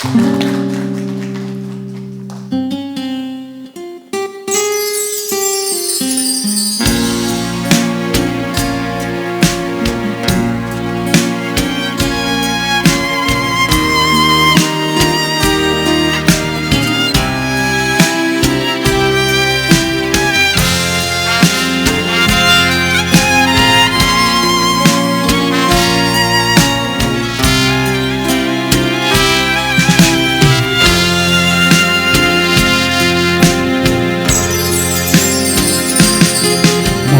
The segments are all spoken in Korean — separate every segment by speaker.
Speaker 1: Thank you.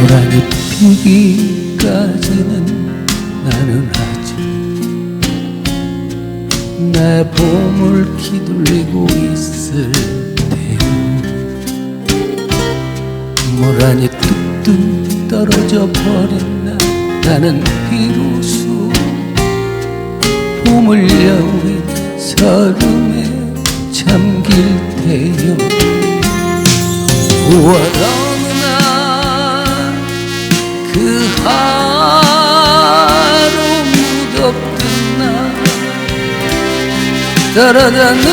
Speaker 1: 모란이 피기까지는 나는 아직 내 봄을 기둘리고 있을 테요 모란이 뚝뚝 떨어져 날 나는 비로소 봄을 여윈 서름에 잠길 테요 9월 어 하루 무덥던 날 떨어져 누운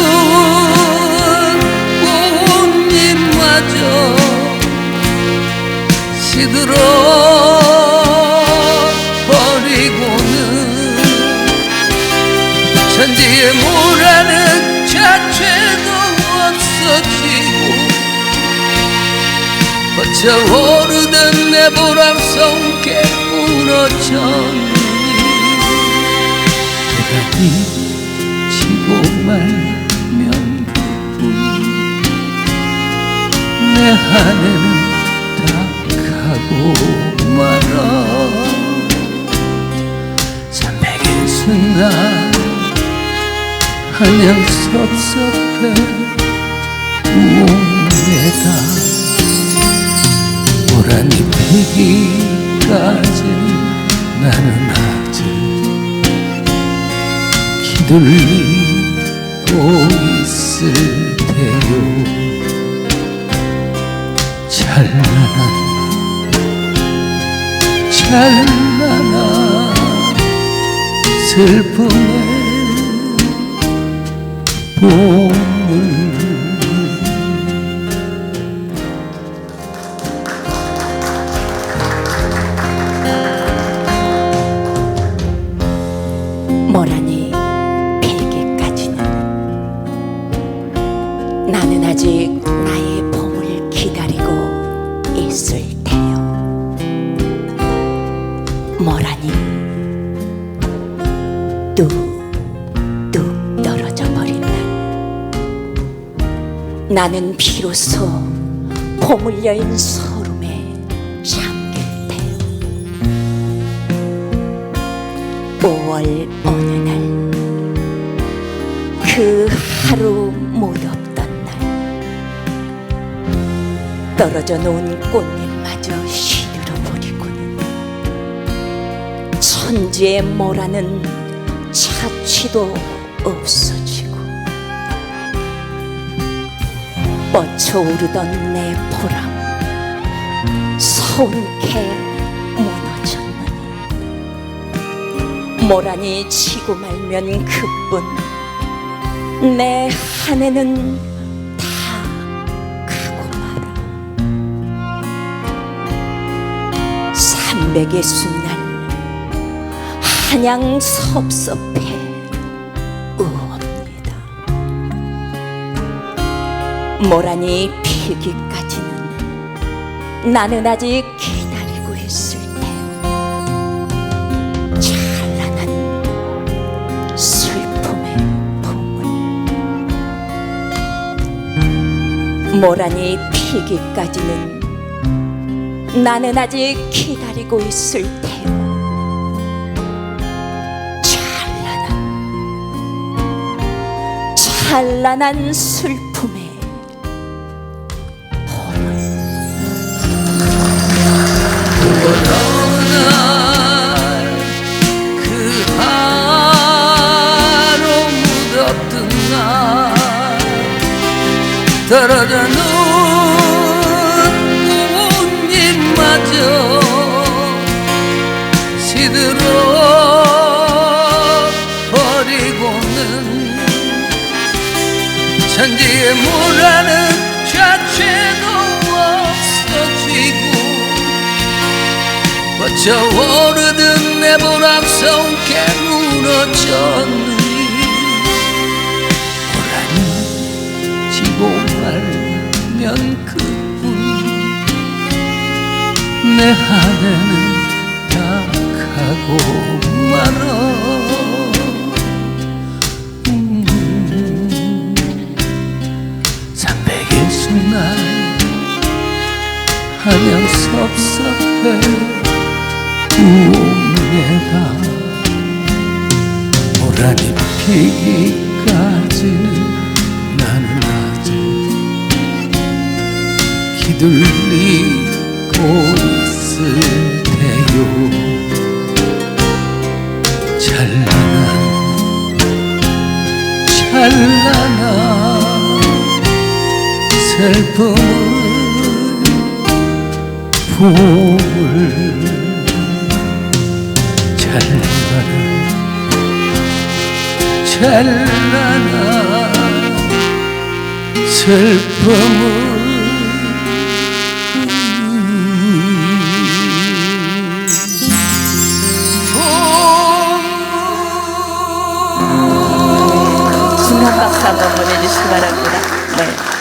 Speaker 1: 꽃잎마저 시들어 버리고는 천지의 모라는 자체도 없어지고 뻗쳐오르던 내 보람성 내 한해는 다 가고 말아. 삼백의 순간 한양 섭섭해 우매다. 모란이 피기까지 나는 아직 기둘리고 있을 찬란한 찬란한 슬픔의 봄을
Speaker 2: 모란이 필기까지는. 나는 아직 모란이 뚝뚝 떨어져 버린 날 나는 비로소 봄을 여인 소름에 잠길 테요 5월 어느 날 그 하루 못 없던 날 떨어져 놓은 꽃잎마저 천지의 모라는 차취도 없어지고 뻗쳐오르던 내 보람 서운케 무너졌느니. 모란이 지고 말면 그뿐. 내 한해는 삼백의 순 날 한양 섭섭해 우옵니다. 모란이 피기까지는 나는 아직 기다리고 있을 테요. 찬란한 슬픔의 봄을 모란이 피기까지는 나는 아직 기다리고 있을 테요 찬란한 봄을
Speaker 1: 그 떨어져 누운 꽃잎마저 천지에 뭐라는 자체도 없어지고 뻗쳐오르던 내 보람성 깨무너졌느니 고라니 지고 말면 그뿐 내다 가고 우매다 모란이 피기까지는 나는 아직 기둘리고 있을 테요. 찬란한 찬란한 슬픔을 봄을 찬란한 찬란한 슬픔을
Speaker 2: 중간 박수 한번 보내주시기 바랍니다. 네.